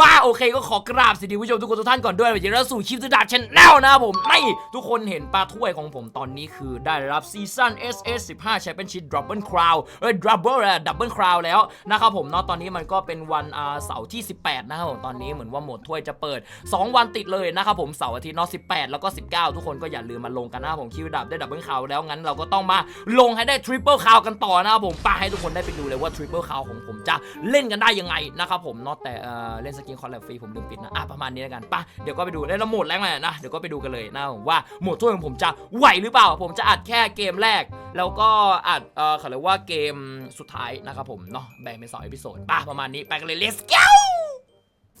มาโอเคก็ขอกราบสวัสดีผู้ชมทุกคนทุกท่านก่อนด้วยวันนี้เราสู่คลิปสุดาชแนลนะผมนี่ทุกคนเห็นปลาถ้วยของผมตอนนี้คือได้รับซีซั่น SS 15 Championship Double Crown เอ้ย Double อะ Double Crown แล้วนะครับผมเนาะตอนนี้มันก็เป็นวันเสาร์ที่ 18 นะครับผมตอนนี้เหมือนว่าหมดถ้วยจะเปิด 2 วันติดเลยนะครับผมเสาร์อาทิตย์เนาะ18 แล้วก็ 19 ทุกคนก็อย่าลืมมาลงกันนะผมคิวดับได้ Double Crown แล้วงั้นเราก็ต้องมาลงให้ได้ Triple Crown กันต่อนะครับผมไปให้ทุกคนได้ไปดูเลยว่า Triple Crown ของผมจะเล่นกันได้ยังไงนะครับผมเนาะแต่เอ่อเล่นสกินคอลแลบฟรีผมลืมปิดนะอะประมาณนี้แล้วกันปะเดี๋ยวก็ไปดูได้แล้วโหมดแรกเลยนะเดี๋ยวก็ไปดูกันเลยนะว่าโหมดถ้วยของผมจะไหวหรือเปล่า ผมจะอัดแค่เกมแรก แล้วก็อัดเอ่อเขาเรียกว่าเกมสุดท้ายนะครับผมเนาะแบ่งเป็นสองอีพิโซดป่ะประมาณนี้ไปกันเลย let's go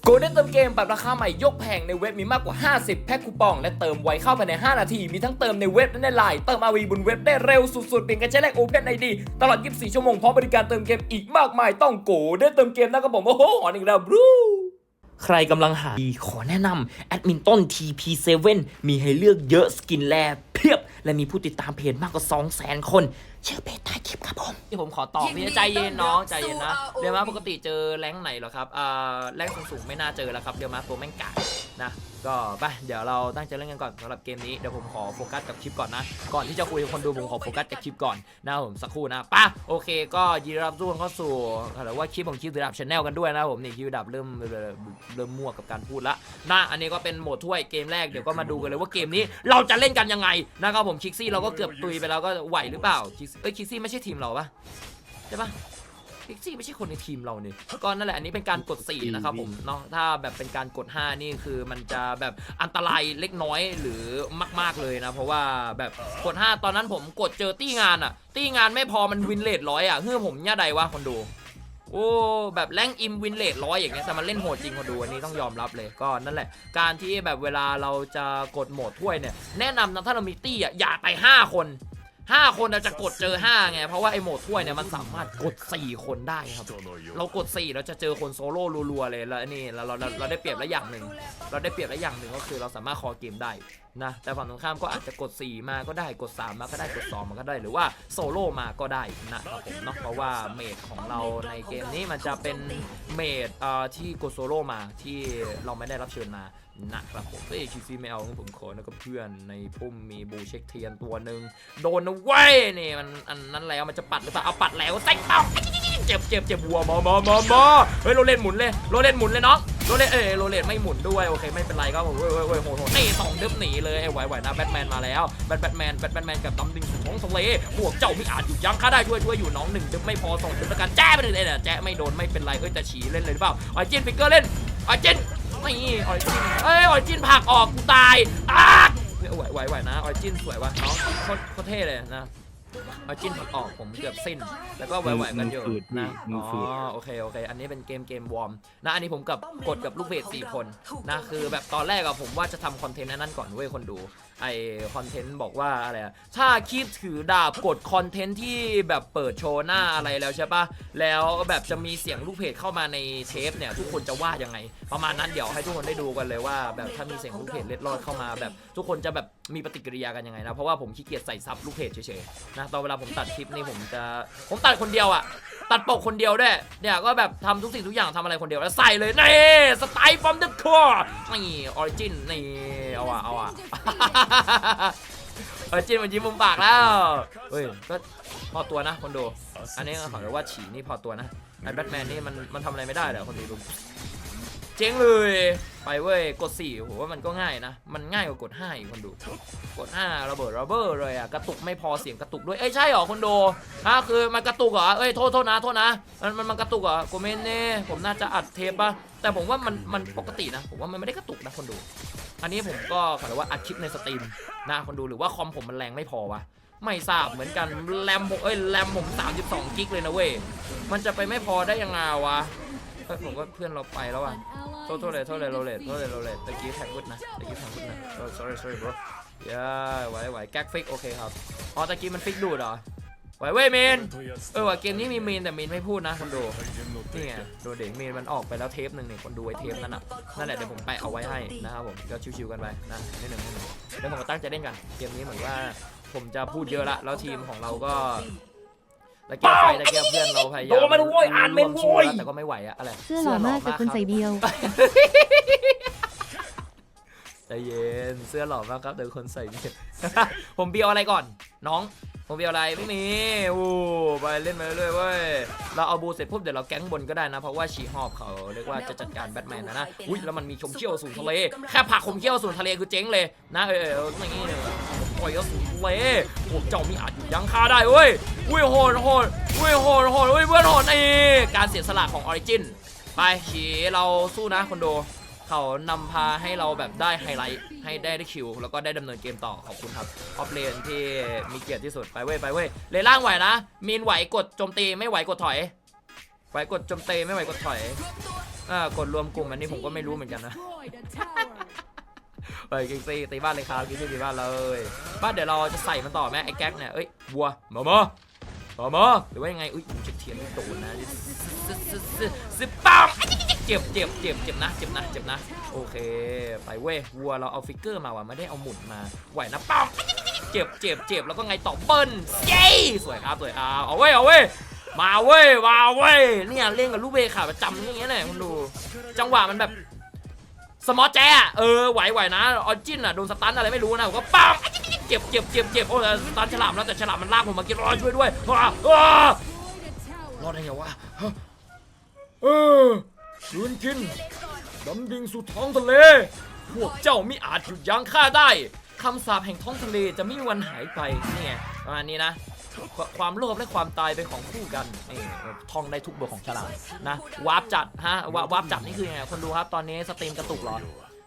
โกลเด้นเติมเกมปรับราคาใหม่ยกแผงในเว็บมีมากกว่า 50 แพ็คคูปอง และเติมไวเข้าภายใน 5 นาที มีทั้งเติมในเว็บและในไลน์เติมอาวีบนเว็บได้เร็วสุดๆเพียงแค่ใช้เลขโอเพนไอดีตลอด 24 ชั่วโมงพร้อมบริการเติมเกมอีกมากมายต้องโกลเด้นเติมเกมนะครับผม โอ้โหอนอีกแล้วบรู ใครกำลังหาดีขอแนะนำแอดมินต้น TP7 มีให้เลือกเยอะสกินแลเพียบ และมีผู้ติดตามเพจมากกว่า 200,000 คน ชื่อเพจใต้คลิปครับผม ที่ผมขอตอบพี่ใจเย็นน้องใจเย็นนะเดี๋ยวมาปกติเจอแรงค์ไหนเหรอครับอ่าแรงค์สูงๆไม่น่าเจอแล้วครับเดี๋ยวมาตัวแม่งกาดนะก็ไปเดี๋ยวเราตั้งใจเล่นกันก่อนสำหรับเกมนี้เดี๋ยวผมขอโฟกัสกับคลิปก่อนนะก่อนที่จะคุยกับคนดูผมขอโฟกัสกับคลิปก่อนนะครับผมสักครู่นะไป่ะโอเค ก็ยินดีรับทุกคนเข้าสู่หรือว่าคลิปของคลิปดับชแนลกันด้วยนะครับผมนี่คลิปดับเริ่มเริ่มเริ่มมั่วกับการพูดละนะอันนี้ก็เป็นโหมดถ้วยเกมแรกเดี๋ยวก็มาดูกันเลยว่าเกมนี้เราจะเล่นกันยังไงนะครับผมคิกซี่เราก็เกือบตุยไปแล้วก็ไหวหรือเปล่าคิกซี่เอ้ยคิกซี่ไม่ใช่ทีมเราปะใช่ปะพิกซี่ไม่ใช่คนในทีมเราเนี่ยก็นั่นแหละอันนี้เป็นการกด4นะครับผมเนาะถ้าแบบเป็นการกด 5 นี่คือมันจะแบบอันตรายเล็กน้อยหรือมาก ๆเลยนะ เพราะว่าแบบกด 5 ตอนนั้นผมกดเจอตี้งานอะตี้งานไม่พอมันวินเลทร้อยอะเฮ้อผมย่าใดวะคนดูโอ้แบบแรงอิมวินเลทร้อยอย่างเงี้ยแต่มันเล่นโหดจริงคนดูอันนี้ต้องยอมรับเลยก็นั่นแหละ การที่แบบเวลาเราจะกดโหมดถ้วยเนี่ยแนะนำนะถ้าเรามีตี้อะอย่าไป 5 คน 5 คนเราจะกดเจอ5ไงเพราะว่าไอ้โหมดถ้วยเนี่ยมันสามารถกด 4 คนได้ครับ เรากด 4 เราจะเจอคนโซโล่รัวๆเลยแล้วนี่เราเราเราเราได้เปรียบแล้วอย่างหนึ่งเราได้เปรียบแล้วอย่างหนึ่งก็คือเราสามารถคอเกมได้นะแต่ฝั่งตรงข้ามก็อาจจะกด 4 มาก็ได้กด 3 มาก็ได้กด 2 มาก็ได้หรือว่าโซโล่มาก็ได้นะครับผมเนาะเพราะว่าเมดของเราในเกมนี้มันจะเป็นเมดเอ่อที่กดโซโล่มาที่เราไม่ได้รับเชิญมานะครับผมเอ้คิซี่ไม่เอาผมขอนะกับเพื่อนในพุ่มมีบูเช็คเทียนตัวหนึ่งโดนนะเว้ยนี่มันอันนั้นแล้วมันจะปัดหรือเปล่าเอาปัดแล้วใส่เป้าเจ็บเจ็บเจ็บวัวมามามามาเฮ้ยโราเล่นหมุนเลยโราเล่นหมุนเลยน้อง โรเลนเอ้ยโรเลนไม่หมุนด้วยโอเคไม่เป็นไรก็เว้ยเว้ยเว้ยโหโหนี่สองเดิบหนีเลยไอ้ไหวไหวนะแบทแมนมาแล้วแบทแบทแมนแบทแบทแมนกับตำดิงของทะเลพวกเจ้าไม่อาจหยุดยั้งข้าได้ช่วยช่วยอยู่น้องหนึ่งเดิบไม่พอสองเดิบแล้วกันแจ้ไปเลยเนี่ยแจ้ไม่โดนไม่เป็นไรเอ้ยแต่ฉีเล่นเลยหรือเปล่าออยจินฟิกเกอร์เล่นออยจินนี่ออยจินเอ้ยออยจินผักออกกูตายอ้าไหวไหวไหวนะออยจินสวยว่ะน้องโคตรโคตรเท่เลยนะ ออยจินผลักออกผมเกือบสิ้น แล้วก็ไหวไหวกันอยู่มือฝืดนะมือ๋อฝืดอโอเคโอเค อันนี้เป็นเกมเกมวอร์มนะอันนี้ผมกับกดกับลูกเพจสี่คนนะคือแบบตอนแรกอะผมว่าจะทำคอนเทนต์อันนั้นก่อนเว้ยคนดูไอคอนเทนต์บอกว่าอะไรอะถ้าคิดถือดาบกดคอนเทนต์ที่แบบเปิดโชว์หน้าอะไรแล้วใช่ปะแล้วแบบจะมีเสียงลูกเพจเข้ามาในเทปเนี่ยทุกคนจะว่ายังไง ประมาณนั้นเดี๋ยวให้ทุกคนได้ดูกันเลยว่า แบบถ้ามีเสียงลูกเพจเล็ดลอดเข้ามาแบบ ทุกคนจะแบบ มีปฏิกิริยากันยังไงนะ เพราะว่าผมขี้เกียจใส่ซับลูกเพจเฉยๆนะตอนเวลาผมตัดคลิปนี่ผมจะผมตัดคนเดียวอะตัดปกคนเดียวด้วยเนี่ยก็แบบทำทุกสิ่งทุกอย่างทำอะไรคนเดียวแล้วใส่เลยนี่สไตล์ฟอมเดอะคอร์นี่ออริจินนี่เอาอะเอาอะเออจินมันยิ้มมุมปากแล้วเฮ้ยก็พอตัวนะคนดูอันนี้ขอเรียกว่าฉีนี่พอตัวนะไอ้แบทแมนนี่มันมันทำอะไรไม่ได้เหรอคนดู เจ๊งเลย ไปเว้ย กด4โหว่ามันก็ง่ายนะ มันง่ายกว่ากด5อีกคนดู กด5ระเบิดระเบ้อเลยอะกระตุกไม่พอเสียงกระตุกด้วย เอ้ยใช่เหรอคนดูฮะคือมันกระตุกเหรอ เอ้ยโทษโทษนะโทษนะ มันมันมันกระตุกเหรอกูเมนเน่ผมน่าจะอัดเทปปะแต่ผมว่ามันมันปกตินะ ผมว่ามันไม่ได้กระตุกนะคนดู อันนี้ผมก็ขอเรียกว่าอัดคลิปในสตรีมนะคนดูหรือว่าคอมผมมันแรงไม่พอวะไม่ทราบเหมือนกันแรมผมเอ้ยแรมผม32กิกเลยนะเว้ย มันจะไปไม่พอได้ยังไงวะ เฮ้ยผมว่าเพื่อนเราไปแล้วอะโทษโทษเลยโทษเลยโรเลตโทษเลยโรเลตตะกี้แท็กวุดนะตะกี้แท็กวุดนะ sorry sorry sorry bro ย่าไหวไหวแก๊กฟิกโอเคครับอ๋อตะกี้มันฟิกดูดเหรอไหวเว้ยเมนเออว่ะเกมนี้มีเมนแต่เมนไม่พูดนะคนดูนี่ไงโดเด็กเมนมันออกไปแล้วเทปหนึ่งเนี่ยคนดูไอ้เทปนั้นอะนั่นแหละเดี๋ยวผมไปเอาไว้ให้นะครับผมก็ชิวๆกันไปนะนิดหนึ่งนิดหนึ่งเดี๋ยวผมก็ตั้งใจเล่นกันเกมนี้เหมือนว่าผมจะพูดเยอะละแล้วทีมของเราก็ ตะเกียบไฟตะเกียบเพื่อนเราพยายามโดนมันโว้ยอ่านเมนโว้ยร่วมสู้แต่ก็ไม่ไหวอะอะไรเสื้อหล่อมากแต่คนใส่เบียว ใจเย็นเสื้อหล่อมากครับแต่คนใส่เบียร์ ผมเบียวอะไรก่อน น้อง ผมเบียวอะไรไม่มีโอ้ไปเล่นไปเรื่อยๆเว้ยเราเอาบูเสร็จปุ๊บเดี๋ยวเราแก๊งบนก็ได้นะ เพราะว่าชีฮอบเขาเรียกว่าจะจัดการแบทแมนนะนะอุ้ยแล้วมันมีชมเชี่ยวสู่ทะเลแค่ผลักผมเชี่ยวสู่ทะเลคือเจ๊งเลยนะเออเอออย่างงี้เนี่ย ปล่อยก็สู่ทะเลพวกเจ้ามีอาจอยู่ยังฆ่าได้เว้ยอุ้ยโหดโหดอุ้ยโหดโหดอุ้ยเพื่อนโหดนี่การเสียสละของออริจินไปฉีเราสู้นะคนดูเขานำพาให้เราแบบได้ไฮไลท์ให้ได้ได้คิว แล้วก็ได้ดำเนินเกมต่อขอบคุณครับออฟเลนที่มีเกียรติที่สุดไปเว้ยไปเว้ยเลนล่างไหวนะมีนไหวกดโจมตีไม่ไหวกดถอยไหวกดโจมตีไม่ไหวกดถอยอ่ากดรวมกลุ่มอันนี้ผมก็ไม่รู้เหมือนกันนะ เฮ้ยกิงซี่ตีบ้านเลยครับกิงซี่ตีบ้านเลยบ้านเดี๋ยวเราจะใส่มันต่อไหมไอ้แก๊กเนี่ยเอ้ยวัวมามามามาหรือว่ายังไงอุ้ยจะเทียนโดนนะซึซึซึซึปังเจ็บเจ็บเจ็บเจ็บนะเจ็บนะเจ็บนะโอเค ไปเว้ยวัวเราเอาฟิกเกอร์มาว่ะไม่ได้เอาหมุนมาไหวนะป้อมเจ็บเจ็บเจ็บแล้วก็ไงต่อเปิ้ลเย้สวยครับสวยครับเอาเว้ยเอาเว้ยมาเว้ยมาเว้ยเนี่ยเล่นกับลูกเวขาประจำอย่างเงี้ยแหละคุณดู จังหวะมันแบบ สมอแจเออไหวไหวนะออจินอะโดนสตันอะไรไม่รู้นะผมก็ป้ามเจ็บเจ็บเจ็บเจ็บโอ้ยสตันฉลามแล้วแต่ฉลามมันลากผมมากินรอช่วยด้วยว้าว้ารอดได้ไงวะเออคืนกินดำดิ่งสู่ท้องทะเล พวกเจ้ามิอาจหยุดยั้งข้าได้คำสาปแห่งท้องทะเลจะไม่มีวันหายไปนี่ไงประมาณนี้นะ ควความโลภและความตายเป็นของคู่กันนี่ท่องได้ทุกบทของฉลามนะวาร์ปจัดฮะวาร์ปจัดนี่คือยังไงคนดูครับตอนนี้สตรีมกระตุกเหรอ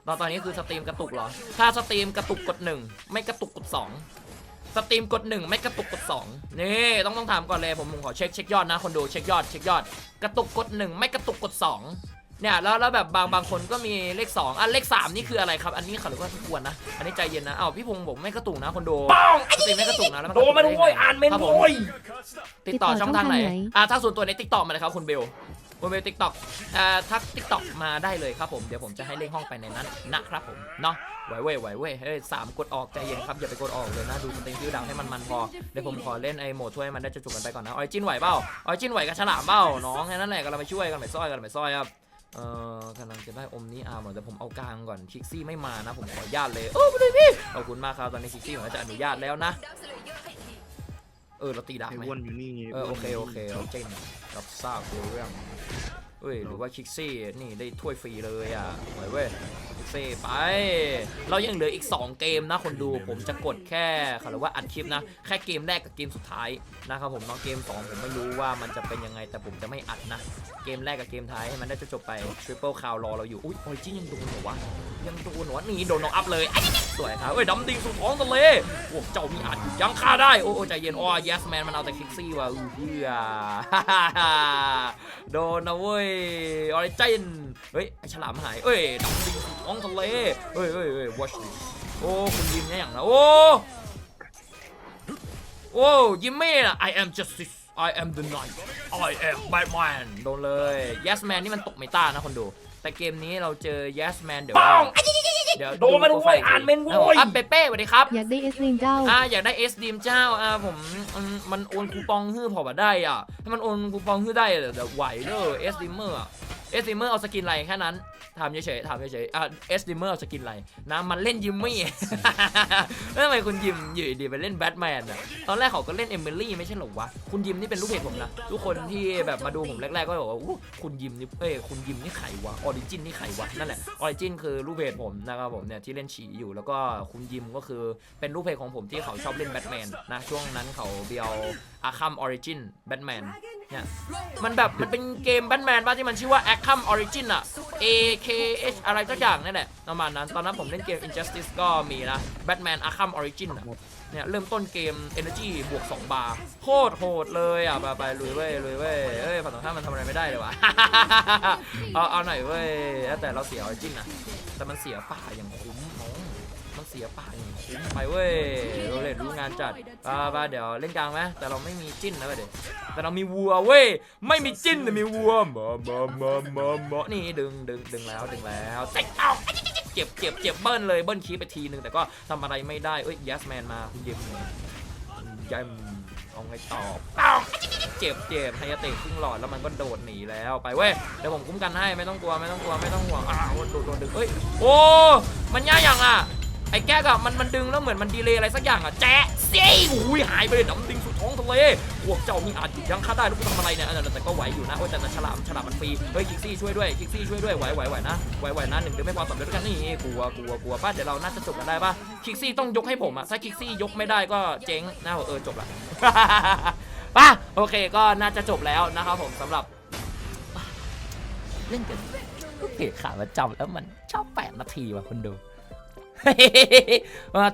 ตอนตอนนี้คือสตรีมกระตุกเหรอ ถ้าสตรีมกระตุกกดหนึ่งไม่กระตุกกดสองสตรีมกดหนึ่งไม่กระตุกกดสองนี่ต้องต้องถามก่อนเลยผมผมขอเช็คเช็คยอดนะคนดูเช็คยอดเช็คยอด กระตุกกดหนึ่งไม่กระตุกกดสอง เนี่ยแล้วแล้วแบบบางบางคนก็มีเลข 2อะเลข 3 นี่คืออะไรครับ อันนี้เขาเรียกว่าควรนะ อันนี้ใจเย็นนะอ้าวพี่พงศ์ผมไม่กระตุกนะคนดูป้องสตรีมไม่กระตุกนะแล้วมันโดนมันโว้ยอ่านเมนครับผมโว้ยติดต่อติดต่อช่องทางไหนช่องทางไหนอ่าถ้าส่วนตัวในติ๊กต็อกมาเลยครับคุณเบลคุณเบลติ๊กต็อกอ่าทักติ๊กต็อกมาได้เลยครับผม เดี๋ยวผมจะให้เลขห้องไปในนั้นนะครับผม เนาะไหวเว้ยไหวเว้ยเฮ้ยสามกดออกใจเย็นครับ อย่าไปกดออกเลยนะ ดูสตรีมชื่อดังให้มันมันพอ เดี๋ยวผมขอเล่นไอ้โหมดถ้วยมันได้จะจุกกันไปก่อนนะ ออยจินไหวเปล่า ออยจินไหวกับฉลามเปล่า น้องแค่นั้นแหละกำลังไปช่วยกันไปซ้อยกันไปซ้อยครับ เอ่อกำลังจะได้อมนี้อาร์มแต่ผมเอากลางก่อนคิกซี่ไม่มานะ ผมขออนุญาตเลยโอ้ไม่ได้พี่ขอบคุณมากครับตอนนี้คิกซี่ผมก็จะอนุญาตแล้วนะ เออเราตีดาบไอ้ไหมอ้วนอยู่นี่เออโอเคโอเคเราเจนรับทราบรู้เรื่องเอ้ยหรือว่าคิกซี่นี่ได้ถ้วยฟรีเลยอะไปเว้ยคิก ซ่ไป เรายังเหลืออีก 2 เกมนะคนดูผมจะกดแค่เขาเรียกว่าอัดคลิปนะ แค่เกมแรกกับเกมสุดท้ายนะครับผมน้องเกม 2 ผมไม่รู้ว่ามันจะเป็นยังไงแต่ผมจะไม่อัดนะ เกมแรกกับเกมท้ายให้มันได้จบไปทริปเปิลคาวรอเราอยู่อุ้ยโอ้ยจิ้ยังโดนเหรอวะยังโดนเหรอวะนี่โดนน็อกอัพเลยสวยครับเอ้ยดำดิ่งสู่ท้องทะเลพวกเจ้ามีอาจหยุดยังข้าได้โอ้โอ้ใจเย็นอ๋อ yes man มันเอาแต่คิกซี่ว่ะอือเพื่อโดนนะเว้ยออริจิน เฮ้ยไอฉลามหายเอ้ยดำดิ่งสู่ท้องทะเลเฮ้ยเฮ้ยเฮ้ย watch this โอ้คุณยิมเนี่ยอย่างนะโอ้โอ้ยิมมี่นะ I am justice I am the night I am Batman โดนเลย yes man นี่มันตกเมตานะคนดู แต่เกมนี้เราเจอ yes man เดี๋ยวป้องเดี๋ยวโดนมันโว้ยอ่านเมนโว้ยอะเปเป้สวัสดีครับอยากได้เอสลิงเจ้าอ่าอยากได้เอสดีมเจ้าอ่าผมอืมมันโอนคูปองฮื้อพอมาได้อะถ้ามันโอนคูปองฮื้อได้เดี๋ยวเดี๋ยวไหวเด้อเอสดีมเมอร์ เอสดีมเมอร์เอาสกินอะไรแค่นั้นถามเฉยๆถามเฉยๆอ่าเอสดีมเมอร์เอาสกินอะไรนะมันเล่นยิมมี่ ทำไมคุณยิมอยู่ดีไปเล่นแบทแมนอะตอนแรกเขาก็เล่นเอมิลี่ไม่ใช่หรอวะคุณยิมนี่เป็นลูกเพจผมนะทุกคนที่แบบมาดูผมแรกๆก็บอกว่าอู้คุณยิมนี่เอ้ยคุณยิมนี่ไขวะออริจินนี่ไขวะนั่นแหละออริจินคือลูกเพจผมนะครับผมเนี่ยที่เล่นฉีอยู่แล้วก็คุณยิมก็คือเป็นลูกเพจของผมที่เขาชอบเล่นแบทแมนนะช่วงนั้นเขาเบียว อาคัมออริจินแบทแมนเนี่ยมันแบบมันเป็นเกมแบทแมนบ้าที่มันชื่อว่า Arkham Origin อะ A K H อะไรสักอย่างนั่นแหละประมาณนั้น ตอนนั้นผมเล่นเกม Injustice ก็มีนะ Batman Arkham Origin อะเนี่ยเริ่มต้นเกม Energy บวก 2 บาร์โคตรโหดเลยอะ ไปไปลุยเว้ยลุยเว้ยเอ้ยฝั่งตรงข้ามมันทำอะไรไม่ได้เลยวะเอาเอาหน่อยเว้ยแต่เราเสีย Origin อะแต่มันเสียป่าอย่างคุ้มน้องมัน เสียป่าอย่างคุ้มไปเว้ยเราเล่นรู้งานจัดอ่าไปเดี๋ยวเล่นกลางไหมแต่เราไม่มีจิ้นนะเดี๋ยวแต่เรามีวัวเว้ยไม่มีจิ้นแต่มีวัวมามามามามานี่ดึงดึงดึงแล้วดึงแล้วเตะเอาเจ็บเจ็บเจ็บเบิ้ลเลยเบิ้ลคีไปทีนึงแต่ก็ทำอะไรไม่ได้เอ้ยยัสแมนมาคุณยิมยิมเอาไงตอปังเจ็บเจ็บไฮยาเตะครึ่งหลอดแล้วมันก็โดดหนีแล้วไปเว้ยเดี๋ยวผมคุ้มกันให้ไม่ต้องกลัวไม่ต้องกลัวไม่ต้องห่วงอ้าวโดดโดนดึงเอ้ยโอ้มันยากอย่างอะ ไอ้แก้กอะมันมันดึงแล้วเหมือนมันดีเลย์อะไรสักอย่างอะแจ๊ะเซี่อุ้ยหายไปเลยดำดิ่งสู่ท้องทะเลพวกเจ้านี่อาจหยุดยั้งข้าได้แล้วกูทำอะไรเนี่ยแต่ก็ไหวอยู่นะโอ้ยแต่ฉลามฉลามมันฟรีเฮ้ยคิกซี่ช่วยด้วยคิกซี่ช่วยด้วยไหวไหวไหวนะไหวไหวนะหนึ่งเดือนไม่พอสองเดือนด้วกันนี่กลัวกลัวกลัวป้าเดี๋ยวเราน่าจะจบกันได้ป่ะคิกซี่ต้องยกให้ผมอะถ้าคิกซี่ยกไม่ได้ก็เจ๊งนะเออจบละป่ะโอเคก็น่าจะจบแล้วนะครับผมสำหรับเล่นกันเพจขาประจำแล้วมันชอบแปดนาทีว่ะคนดู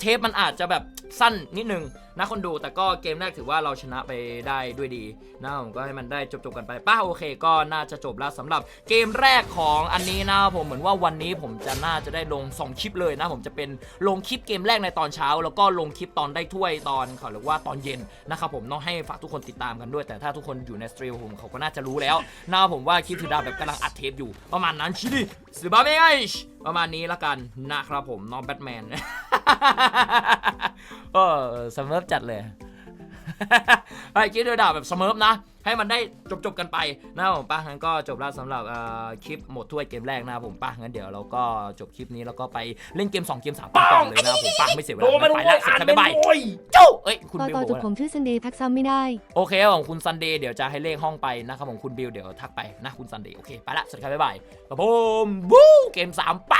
เทปมันอาจจะแบบ สั้นนิดนึงนะคนดูแต่ก็เกมแรกถือว่าเราชนะไปได้ด้วยดีนะผมก็ให้มันได้จบๆกันไปป้าโอเค ก็น่าจะจบแล้วสำหรับเกมแรกของอันนี้นะผมเหมือนว่าวันนี้ผมจะน่าจะได้ลง 2 คลิปเลยนะ ผมจะเป็นลงคลิปเกมแรกในตอนเช้า แล้วก็ลงคลิปตอนได้ถ้วยตอนเขาเรียกว่าตอนเย็นนะครับผมต้องให้ฝากทุกคนติดตามกันด้วย แต่ถ้าทุกคนอยู่ในสตรีมผมเขาก็น่าจะรู้แล้วนะผมว่าคลิปถือดาวแบบกำลังอัดเทปอยู่ ประมาณนั้นชิดิสบาเมไงประมาณนี้ละกันนะครับผมน้องแบทแมน เออสเมิร์ฟจัดเลยไอ้คิดด้วยดาบแบบสเมิร์ฟนะ ให้มันได้จบๆกันไปนะครับผมป่ะงั้นก็จบแล้วสำหรับเอ่อคลิปหมดถ้วยเกมแรกนะครับผมป่ะงั้นเดี๋ยวเราก็จบคลิปนี้แล้วก็ไปเล่นเกม 2 เกม3กันต่อเลยนะครับผมป่ะไม่เสียเวโดลานมันไปโว้แล้วยเสร็จอ่านแล้วเป็นบ๊ายบายโว้ยเจ้าเอ้ยคุณต่อบิวต่อบอกจุดว่าผมชื่อซันเดย์ทักซ้ำไม่ได้โอเคของคุณซันเดย์เดี๋ยวจะให้เลขห้องไปนะครับผมคุณบิวเดี๋ยวทักไปนะคุณซันเดย์โอเคไปละสวัสดีครับบ๊ายบายครับผมวู้เกมสามไป